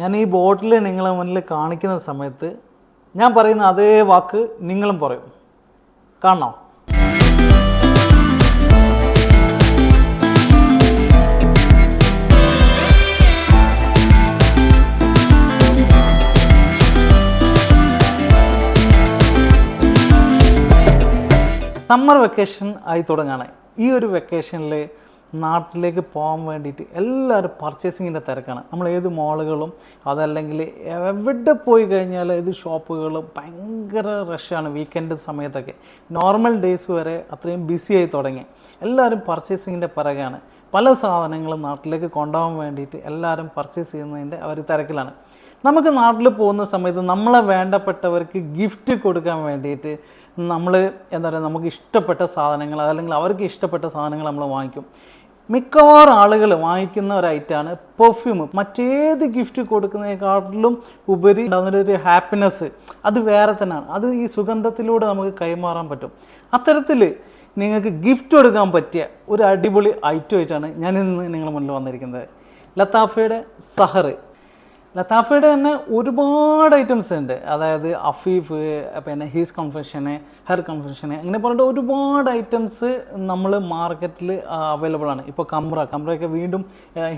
ഞാൻ ഈ ബോട്ടിൽ നിങ്ങളെ മുന്നിൽ കാണിക്കുന്ന സമയത്ത് ഞാൻ പറയുന്ന അതേ വാക്ക് നിങ്ങളും പറയും. കാണണോ? സമ്മർ വെക്കേഷൻ ആയി തുടങ്ങാണ്. ഈ ഒരു വെക്കേഷനിൽ നാട്ടിലേക്ക് പോകാൻ വേണ്ടിയിട്ട് എല്ലാവരും പർച്ചേസിങ്ങിന്റെ തിരക്കാണ്. നമ്മൾ ഏത് മോളുകളും അതല്ലെങ്കിൽ എവിടെ പോയി കഴിഞ്ഞാൽ ഏത് ഷോപ്പുകളും ഭയങ്കര റഷാണ് വീക്കെൻഡ് സമയത്തൊക്കെ. നോർമൽ ഡേയ്സ് വരെ അത്രയും ബിസി ആയി തുടങ്ങി. എല്ലാവരും പർച്ചേസിങ്ങിന്റെ പിറകെയാണ്. പല സാധനങ്ങളും നാട്ടിലേക്ക് കൊണ്ടുപോകാൻ വേണ്ടിയിട്ട് എല്ലാവരും പർച്ചേസ് ചെയ്യുന്നതിന്റെ അവർ തിരക്കിലാണ്. നമുക്ക് നാട്ടിൽ പോകുന്ന സമയത്ത് നമ്മളെ വേണ്ടപ്പെട്ടവർക്ക് ഗിഫ്റ്റ് കൊടുക്കാൻ വേണ്ടിയിട്ട് നമ്മൾ എന്താ പറയുക നമുക്ക് ഇഷ്ടപ്പെട്ട സാധനങ്ങൾ അതല്ലെങ്കിൽ അവർക്ക് ഇഷ്ടപ്പെട്ട സാധനങ്ങൾ നമ്മൾ വാങ്ങിക്കും. മിക്കവാറും ആളുകൾ വാങ്ങിക്കുന്ന ഒരു ഐറ്റമാണ് പെർഫ്യൂം മറ്റേത് ഗിഫ്റ്റ് കൊടുക്കുന്നതിനെക്കാട്ടിലും ഉപരി ഉണ്ടാകുന്നൊരു ഹാപ്പിനെസ് അത് വേറെ തന്നെയാണ്. അത് ഈ സുഗന്ധത്തിലൂടെ നമുക്ക് കൈമാറാൻ പറ്റും. അത്തരത്തിൽ നിങ്ങൾക്ക് ഗിഫ്റ്റ് കൊടുക്കാൻ പറ്റിയ ഒരു അടിപൊളി ഐറ്റം ആയിട്ടാണ് ഞാൻ ഇന്ന് നിങ്ങളുടെ മുന്നിൽ വന്നിരിക്കുന്നത്. ലത്താഫയുടെ സഹർ ലത്താഫയുടെ തന്നെ ഒരുപാട് ഐറ്റംസ് ഉണ്ട്. അതായത് അഫീഫ് പിന്നെ ഹീസ് കൺഫെഷന് ഹെർ കൺഫെഷന് അങ്ങനെ പറഞ്ഞിട്ട് ഒരുപാട് ഐറ്റംസ് നമ്മൾ മാർക്കറ്റിൽ അവൈലബിൾ ആണ്. ഇപ്പോൾ കമ്പ്ര കമ്പ്രയൊക്കെ വീണ്ടും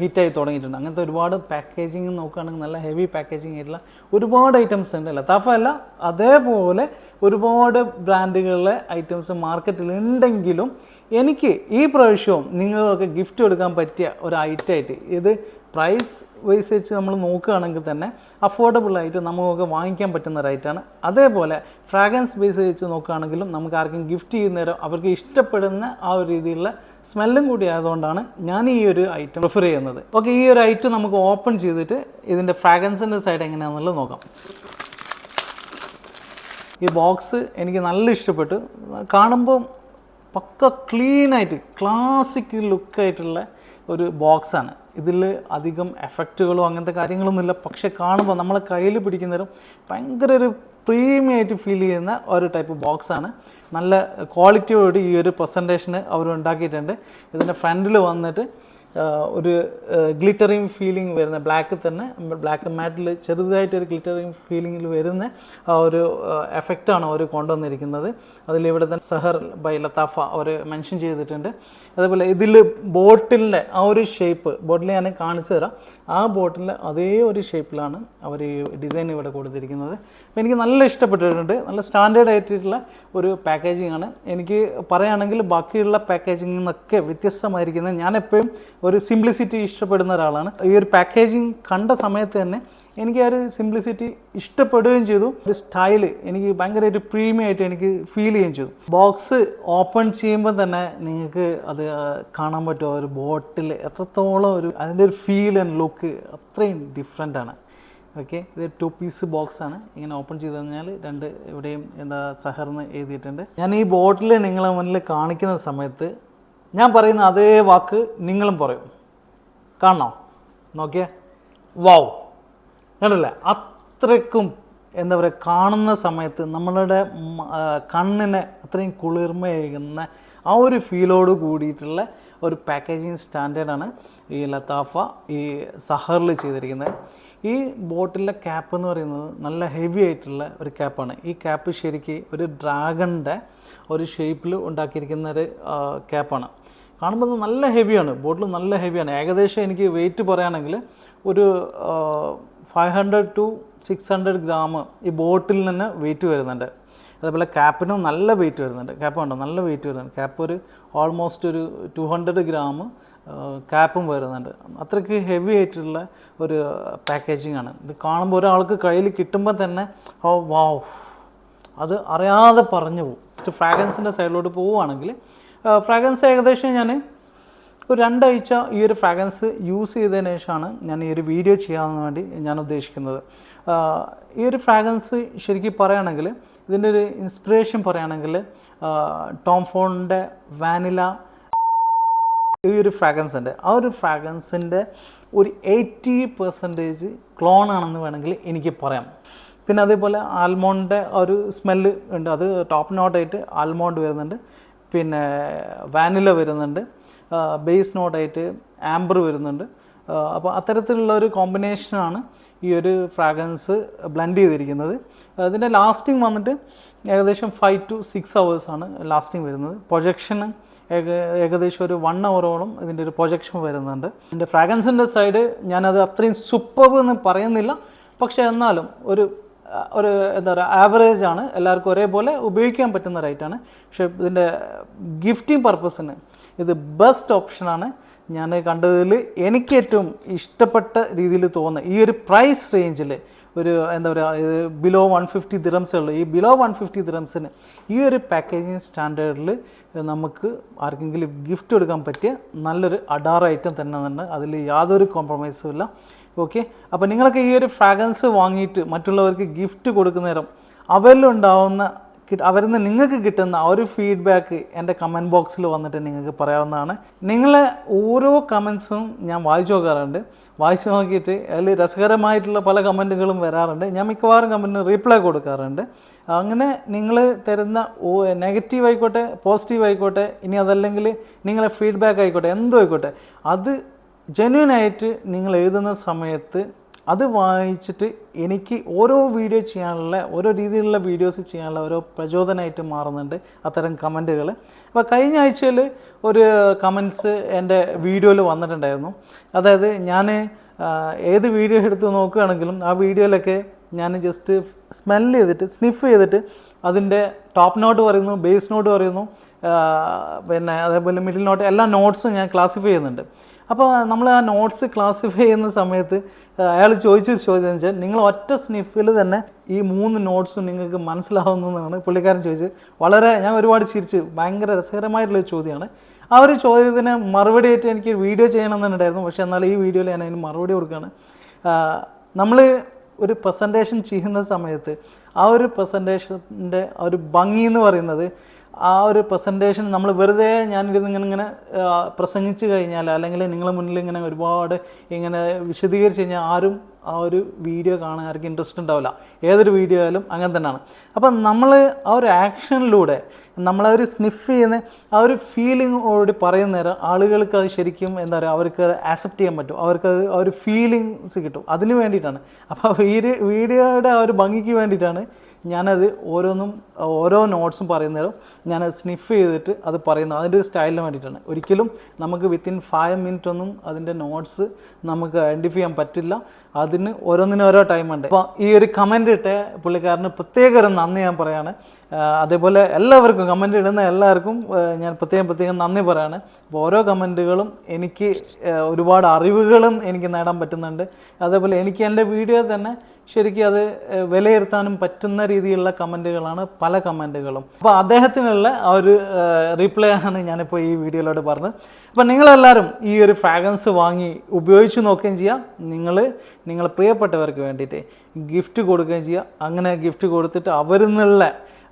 ഹിറ്റായി തുടങ്ങിയിട്ടുണ്ട്. അങ്ങനത്തെ ഒരുപാട് പാക്കേജിങ് നോക്കുകയാണെങ്കിൽ നല്ല ഹെവി പാക്കേജിങ് ആയിട്ടുള്ള ഒരുപാട് ഐറ്റംസ് ഉണ്ട്. ലത്താഫ അല്ല അതേപോലെ ഒരുപാട് ബ്രാൻഡുകളിലെ ഐറ്റംസ് മാർക്കറ്റിൽ ഉണ്ടെങ്കിലും എനിക്ക് ഈ പ്രാവശ്യവും നിങ്ങൾക്കൊക്കെ ഗിഫ്റ്റ് കൊടുക്കാൻ പറ്റിയ ഒരു ഐറ്റമായിട്ട് ഇത് പ്രൈസ് വൈസ് വെച്ച് നമ്മൾ നോക്കുകയാണെങ്കിൽ തന്നെ അഫോർഡബിൾ ആയിട്ട് നമുക്ക് വാങ്ങിക്കാൻ പറ്റുന്ന റേറ്റാണ് അതേപോലെ ഫ്രാഗ്രൻസ് ബേസ് വെച്ച് നോക്കുകയാണെങ്കിലും നമുക്ക് ആർക്കും ഗിഫ്റ്റ് ചെയ്യുന്നേരം അവർക്ക് ഇഷ്ടപ്പെടുന്ന ആ ഒരു രീതിയിലുള്ള സ്മെല്ലും കൂടി ആയതുകൊണ്ടാണ് ഞാൻ ഈ ഒരു ഐറ്റം പ്രിഫർ ചെയ്യുന്നത്. ഓക്കെ ഈ ഒരു ഐറ്റം നമുക്ക് ഓപ്പൺ ചെയ്തിട്ട് ഇതിന്റെ ഫ്രാഗ്രൻസിന്റെ സൈഡ് എങ്ങനെയാണെന്നുള്ളത് നോക്കാം. ഈ ബോക്സ് എനിക്ക് നല്ല ഇഷ്ടപ്പെട്ടു. കാണുമ്പോൾ പക്ക ക്ലീനായിട്ട് ക്ലാസിക് ലുക്കായിട്ടുള്ള ഒരു ബോക്സാണ് ഇതിൽ അധികം എഫക്റ്റുകളോ അങ്ങനത്തെ കാര്യങ്ങളൊന്നുമില്ല. പക്ഷെ കാണുമ്പോൾ നമ്മളെ കയ്യിൽ പിടിക്കുന്നതും ഭയങ്കര ഒരു പ്രീമിയം ആയിട്ട് ഫീൽ ചെയ്യുന്ന ഒരു ടൈപ്പ് ബോക്സാണ് നല്ല ക്വാളിറ്റിയോട് ഈ ഒരു പ്രസന്റേഷന് അവർ ഉണ്ടാക്കിയിട്ടുണ്ട്. ഇതിന്റെ ഫ്രണ്ടിൽ വന്നിട്ട് ഒരു ഗ്ലിറ്ററിങ് ഫീലിംഗ് വരുന്ന ബ്ലാക്ക് തന്നെ ബ്ലാക്ക് മാറ്റിൽ ചെറുതായിട്ടൊരു ഗ്ലിറ്ററിങ് ഫീലിംഗിൽ വരുന്ന ആ ഒരു എഫക്റ്റാണ് അവർ കൊണ്ടുവന്നിരിക്കുന്നത്. അതിൽ ഇവിടെ തന്നെ സഹർ ബൈ ലത്താഫ അവർ മെൻഷൻ ചെയ്തിട്ടുണ്ട്. അതേപോലെ ഇതിൽ ബോട്ടിലിന്റെ ആ ഒരു ഷേപ്പ് ബോട്ടിൽ ഞാൻ കാണിച്ചു തരാം. ആ ബോട്ടിലിന്റെ അതേ ഒരു ഷേപ്പിലാണ് അവർ ഈ ഡിസൈൻ ഇവിടെ കൊടുത്തിരിക്കുന്നത്. അപ്പോൾ എനിക്ക് നല്ല ഇഷ്ടപ്പെട്ടിട്ടുണ്ട്. നല്ല സ്റ്റാൻഡേർഡ് ആയിട്ടുള്ള ഒരു പാക്കേജിംഗ് ആണ്. എനിക്ക് പറയുകയാണെങ്കിൽ ബാക്കിയുള്ള പാക്കേജിങ്ങിൽ നിന്നൊക്കെ വ്യത്യസ്തമായിരിക്കുന്നത് ഞാൻ എപ്പോഴും ഒരു സിംപ്ലിസിറ്റി ഇഷ്ടപ്പെടുന്ന ഒരാളാണ്. ഈ ഒരു പാക്കേജിങ് കണ്ട സമയത്ത് തന്നെ എനിക്ക് ആ ഒരു സിംപ്ലിസിറ്റി ഇഷ്ടപ്പെടുകയും ചെയ്തു. ഒരു സ്റ്റൈൽ എനിക്ക് ഭയങ്കരമായിട്ട് പ്രീമിയം ആയിട്ട് എനിക്ക് ഫീൽ ചെയ്യുകയും ചെയ്തു. ബോക്സ് ഓപ്പൺ ചെയ്യുമ്പോൾ തന്നെ നിങ്ങൾക്ക് അത് കാണാൻ പറ്റുമോ ഒരു ബോട്ടിൽ എത്രത്തോളം ഒരു അതിന്റെ ഒരു ഫീൽ ആൻഡ് ലുക്ക് അത്രയും ഡിഫറെന്റ് ആണ്. ഓക്കെ ഇത് ടു പീസ് ബോക്സ് ആണ്. ഇങ്ങനെ ഓപ്പൺ ചെയ്ത് കഴിഞ്ഞാൽ രണ്ട് ഇവിടെയും എന്താ സഹർന്ന് എഴുതിയിട്ടുണ്ട്. ഞാൻ ഈ ബോട്ടിൽ നിങ്ങളെ മുന്നിൽ കാണിക്കുന്ന സമയത്ത് ഞാൻ പറയുന്ന അതേ വാക്ക് നിങ്ങളും പറയും. കാണണോ? നോക്കിയേ. വാവ് കണ്ടല്ലേ? അത്രയ്ക്കും എന്താ പറയുക കാണുന്ന സമയത്ത് നമ്മളുടെ കണ്ണിനെ അത്രയും കുളിർമയേകുന്ന ആ ഒരു ഫീലോട് കൂടിയിട്ടുള്ള ഒരു പാക്കേജിങ് സ്റ്റാൻഡേർഡാണ് ഈ ലത്താഫ ഈ സഹറിൽ ചെയ്തിരിക്കുന്നത്. ഈ ബോട്ടിലെ ക്യാപ്പ് എന്ന് പറയുന്നത് നല്ല ഹെവി ആയിട്ടുള്ള ഒരു ക്യാപ്പാണ്. ഈ ക്യാപ്പ് ശരിക്ക് ഒരു ഡ്രാഗണിന്റെ ഒരു ഷേപ്പിൽ ഉണ്ടാക്കിയിരിക്കുന്ന ഒരു ക്യാപ്പാണ്. കാണുമ്പോൾ നല്ല ഹെവിയാണ് ബോട്ടിൽ നല്ല ഹെവിയാണ്. ഏകദേശം എനിക്ക് വെയിറ്റ് പറയുകയാണെങ്കിൽ ഒരു five hundred to six hundred gram ഈ ബോട്ടിൽ നിന്ന് വെയിറ്റ് വരുന്നുണ്ട്. അതേപോലെ ക്യാപ്പിനും നല്ല വെയിറ്റ് വരുന്നുണ്ട്. ക്യാപ്പ് ഉണ്ടോ നല്ല വെയിറ്റ് വരുന്നുണ്ട്. ക്യാപ്പ് ഒരു ഓൾമോസ്റ്റ് ഒരു ടു ഹൺഡ്രഡ് ഗ്രാം ക്യാപ്പും വരുന്നുണ്ട്. അത്രയ്ക്ക് ഹെവി ആയിട്ടുള്ള ഒരു പാക്കേജിംഗ് ആണ്. ഇത് കാണുമ്പോൾ ഒരാൾക്ക് കയ്യിൽ കിട്ടുമ്പോൾ തന്നെ ഓ വാവ് അത് അറിയാതെ പറഞ്ഞു പോകും. ഫ്രാഗ്രൻസിന്റെ സൈഡിലോട്ട് പോവുകയാണെങ്കിൽ ഫ്രാഗ്രൻസ് ഏകദേശം ഞാൻ ഒരു രണ്ടാഴ്ച ഈ ഒരു ഫ്രാഗ്രൻസ് യൂസ് ചെയ്തതിന് ശേഷമാണ് ഞാൻ ഈ ഒരു വീഡിയോ ചെയ്യാമെന്ന് വേണ്ടി ഞാൻ ഉദ്ദേശിക്കുന്നത്. ഈ ഒരു ഫ്രാഗ്രൻസ് ശരിക്കും പറയുകയാണെങ്കിൽ ഇതിന്റെ ഒരു ഇൻസ്പിറേഷൻ പറയുകയാണെങ്കിൽ ടോം ഫോണിന്റെ വാനില ഈ ഒരു ഫ്രാഗ്രൻസ് ഉണ്ട്. ആ ഒരു ഫ്രാഗ്രൻസിന്റെ ഒരു എയ്റ്റി പെർസെന്റേജ് ക്ലോൺ ആണെന്ന് വേണമെങ്കിൽ എനിക്ക് പറയാം. പിന്നെ അതേപോലെ ആൽമോണ്ടിന്റെ ഒരു സ്മെല്ല് ഉണ്ട്. അത് ടോപ്പ് നോട്ടായിട്ട് ആൽമോണ്ട് വരുന്നുണ്ട്. പിന്നെ വാനില വരുന്നുണ്ട് ബേസ് നോട്ടായിട്ട് ആംബർ വരുന്നുണ്ട്. അപ്പോൾ അത്തരത്തിലുള്ള ഒരു കോമ്പിനേഷനാണ് ഈ ഒരു ഫ്രാഗ്രൻസ് ബ്ലെൻഡ് ചെയ്തിരിക്കുന്നത്. അതിന്റെ ലാസ്റ്റിംഗ് വന്നിട്ട് ഏകദേശം ഫൈവ് ടു സിക്സ് ആണ് ലാസ്റ്റിംഗ് വരുന്നത്. പ്രൊജക്ഷന് ഏകദേശം ഒരു വൺ അവറോളം ഇതിന്റെ ഒരു പ്രൊജക്ഷൻ വരുന്നുണ്ട്. എന്റെ ഫ്രാഗ്രൻസിന്റെ സൈഡ് ഞാനത് അത്രയും സൂപ്പർ എന്ന് പറയുന്നില്ല. പക്ഷേ എന്നാലും ഒരു ഒരു എന്താ പറയുക ആവറേജ് ആണ്. എല്ലാവർക്കും ഒരേപോലെ ഉപയോഗിക്കാൻ പറ്റുന്ന റൈറ്റാണ് പക്ഷേ ഇതിന്റെ ഗിഫ്റ്റിംഗ് പർപ്പസിന് ഇത് ബെസ്റ്റ് ഓപ്ഷനാണ് ഞാൻ കണ്ടതിൽ എനിക്ക് ഏറ്റവും ഇഷ്ടപ്പെട്ട രീതിയിൽ തോന്നുന്നത് ഈ ഒരു പ്രൈസ് റേഞ്ചിൽ ഒരു എന്താ പറയുക ഇത് ബിലോ വൺ ഫിഫ്റ്റി ദിറംസേ ഉള്ളൂ. ഈ ബിലോ വൺ ഫിഫ്റ്റി ദിറംസിന് ഈ ഒരു പാക്കേജിങ് സ്റ്റാൻഡേർഡിൽ നമുക്ക് ആർക്കെങ്കിലും ഗിഫ്റ്റ് കൊടുക്കാൻ പറ്റിയ നല്ലൊരു അഡാർ ഐറ്റം തന്നെ തന്നെ അതിൽ യാതൊരു കോംപ്രമൈസും ഇല്ല. ഓക്കെ അപ്പോൾ നിങ്ങളൊക്കെ ഈ ഒരു ഫ്രാഗ്രൻസ് വാങ്ങിയിട്ട് മറ്റുള്ളവർക്ക് ഗിഫ്റ്റ് കൊടുക്കുന്ന നേരം അവരിലുണ്ടാവുന്ന അവരിൽ നിന്ന് നിങ്ങൾക്ക് കിട്ടുന്ന ആ ഒരു ഫീഡ്ബാക്ക് എന്റെ കമന്റ് ബോക്സിൽ വന്നിട്ട് നിങ്ങൾക്ക് പറയാവുന്നതാണ്. നിങ്ങളെ ഓരോ കമൻസും ഞാൻ വായിച്ചു നോക്കാറുണ്ട്. വായിച്ചു നോക്കിയിട്ട് അതിൽ രസകരമായിട്ടുള്ള പല കമന്റുകളും വരാറുണ്ട്. ഞാൻ മിക്കവാറും കമന്റിന് റീപ്ലൈ കൊടുക്കാറുണ്ട്. അങ്ങനെ നിങ്ങൾ തരുന്ന നെഗറ്റീവ് ആയിക്കോട്ടെ പോസിറ്റീവ് ആയിക്കോട്ടെ ഇനി അതല്ലെങ്കിൽ നിങ്ങളെ ഫീഡ്ബാക്ക് ആയിക്കോട്ടെ എന്തോ ആയിക്കോട്ടെ അത് ജെന്യൂൻ ആയിട്ട് നിങ്ങൾ എഴുതുന്ന സമയത്ത് അത് വായിച്ചിട്ട് എനിക്ക് ഓരോ വീഡിയോ ചെയ്യാനുള്ള ഓരോ രീതിയിലുള്ള വീഡിയോസ് ചെയ്യാനുള്ള ഓരോ പ്രചോദനമായിട്ട് മാറുന്നുണ്ട് അത്തരം കമന്റുകൾ. അപ്പോൾ കഴിഞ്ഞ ആഴ്ചയിൽ ഒരു കമൻസ് എന്റെ വീഡിയോയിൽ വന്നിട്ടുണ്ടായിരുന്നു. അതായത് ഞാൻ ഏത് വീഡിയോ എടുത്ത് നോക്കുകയാണെങ്കിലും ആ വീഡിയോയിലൊക്കെ ഞാൻ ജസ്റ്റ് സ്മെൽ ചെയ്തിട്ട് സ്നിഫ് ചെയ്തിട്ട് അതിന്റെ ടോപ്പ് നോട്ട് പറയുന്നു ബേസ് നോട്ട് പറയുന്നു പിന്നെ അതേപോലെ മിഡിൽ നോട്ട് എല്ലാ നോട്ട്സും ഞാൻ ക്ലാസിഫൈ ചെയ്യുന്നുണ്ട്. അപ്പോൾ നമ്മൾ ആ നോട്ട്സ് ക്ലാസിഫൈ ചെയ്യുന്ന സമയത്ത് അയാൾ ചോദിച്ചൊരു ചോദ്യം വെച്ചാൽ നിങ്ങൾ ഒറ്റ സ്നിഫിൽ തന്നെ ഈ മൂന്ന് നോട്ട്സും നിങ്ങൾക്ക് മനസ്സിലാവുന്നതെന്നാണ് പുള്ളിക്കാരൻ ചോദിച്ചത്. വളരെ ഞാൻ ഒരുപാട് ചിരിച്ച്. ഭയങ്കര രസകരമായിട്ടുള്ള ചോദ്യമാണ്. ആ ഒരു ചോദ്യത്തിന് മറുപടി ആയിട്ട് എനിക്ക് വീഡിയോ ചെയ്യണമെന്നുണ്ടായിരുന്നു പക്ഷേ എന്നാൽ ഈ വീഡിയോയിൽ ഞാൻ അതിന് മറുപടി കൊടുക്കുകയാണ്. നമ്മൾ ഒരു പ്രസന്റേഷൻ ചെയ്യുന്ന സമയത്ത് ആ ഒരു പ്രസന്റേഷന്റെ ഒരു ഭംഗി എന്ന് പറയുന്നത് ആ ഒരു പ്രസന്റേഷൻ നമ്മൾ വെറുതെ ഞാനിരുന്ന് ഇങ്ങനെ ഇങ്ങനെ പ്രസംഗിച്ചു കഴിഞ്ഞാൽ അല്ലെങ്കിൽ നിങ്ങളെ മുന്നിൽ ഇങ്ങനെ ഒരുപാട് ഇങ്ങനെ വിശദീകരിച്ച് കഴിഞ്ഞാൽ ആരും ആ ഒരു വീഡിയോ കാണാൻ ആർക്കും ഇൻട്രസ്റ്റ് ഉണ്ടാവില്ല. ഏതൊരു വീഡിയോ ആയാലും അങ്ങനെ തന്നെയാണ്. അപ്പം നമ്മൾ ആ ഒരു ആക്ഷനിലൂടെ നമ്മളെ ഒരു സ്നിഫ് ചെയ്യുന്ന ആ ഒരു ഫീലിംഗ് ഓടി പറയുന്ന നേരം ആളുകൾക്ക് അത് ശരിക്കും എന്താ പറയുക അവർക്ക് അത് ആക്സെപ്റ്റ് ചെയ്യാൻ പറ്റും. അവർക്ക് അത് ആ ഒരു ഫീലിങ്സ് കിട്ടും. അതിന് വേണ്ടിയിട്ടാണ്. അപ്പോൾ ഈ വീഡിയോയുടെ ആ ഒരു ഭംഗിക്ക് വേണ്ടിയിട്ടാണ് ഞാനത് ഓരോന്നും ഓരോ നോട്ട്സും പറയുന്നേരം ഞാൻ സ്നിഫ് ചെയ്തിട്ട് അത് പറയുന്നത് അതിന്റെ ഒരു സ്റ്റൈലിന് വേണ്ടിയിട്ടാണ്. ഒരിക്കലും നമുക്ക് വിത്തിൻ ഫൈവ് മിനിറ്റ് ഒന്നും അതിന്റെ നോട്ട്സ് നമുക്ക് ഐഡന്റിഫൈ ചെയ്യാൻ പറ്റില്ല. അതിന് ഓരോന്നിനും ഓരോ ടൈമുണ്ട് അപ്പോൾ ഈ ഒരു കമന്റ് ഇട്ട് പുള്ളിക്കാരന് പ്രത്യേക ഒരു നന്ദി ഞാൻ പറയാണ്. അതേപോലെ എല്ലാവർക്കും കമന്റ് ഇടുന്ന എല്ലാവർക്കും ഞാൻ പ്രത്യേകം പ്രത്യേകം നന്ദി പറയാണ്. അപ്പോൾ ഓരോ കമന്റുകളും എനിക്ക് ഒരുപാട് അറിവുകളും എനിക്ക് നേടാൻ പറ്റുന്നുണ്ട്. അതേപോലെ എനിക്ക് എന്റെ വീഡിയോ തന്നെ ശരിക്കും അത് വിലയിരുത്താനും പറ്റുന്ന രീതിയിലുള്ള കമന്റുകളാണ് പല കമന്റുകളും അപ്പോൾ അദ്ദേഹത്തിനുള്ള ആ ഒരു റീപ്ലൈ ആണ് ഞാനിപ്പോൾ ഈ വീഡിയോയിലൂടെ പറഞ്ഞത്. അപ്പോൾ നിങ്ങളെല്ലാവരും ഈ ഒരു ഫ്രാഗ്രൻസ് വാങ്ങി ഉപയോഗിച്ച് നോക്കുകയും ചെയ്യാം. നിങ്ങൾ നിങ്ങളെ പ്രിയപ്പെട്ടവർക്ക് വേണ്ടിയിട്ട് ഗിഫ്റ്റ് കൊടുക്കുകയും ചെയ്യുക. അങ്ങനെ ഗിഫ്റ്റ് കൊടുത്തിട്ട് അവരിൽ നിന്നുള്ള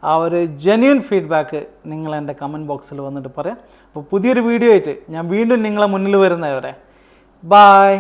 ആ ഒരു ജെന്യൂൻ ഫീഡ്ബാക്ക് നിങ്ങൾ എന്റെ കമന്റ് ബോക്സിൽ വന്നിട്ട് പറയാം. അപ്പോൾ പുതിയൊരു വീഡിയോ ആയിട്ട് ഞാൻ വീണ്ടും നിങ്ങളെ മുന്നിൽ വരുന്നവരെ. ബായ്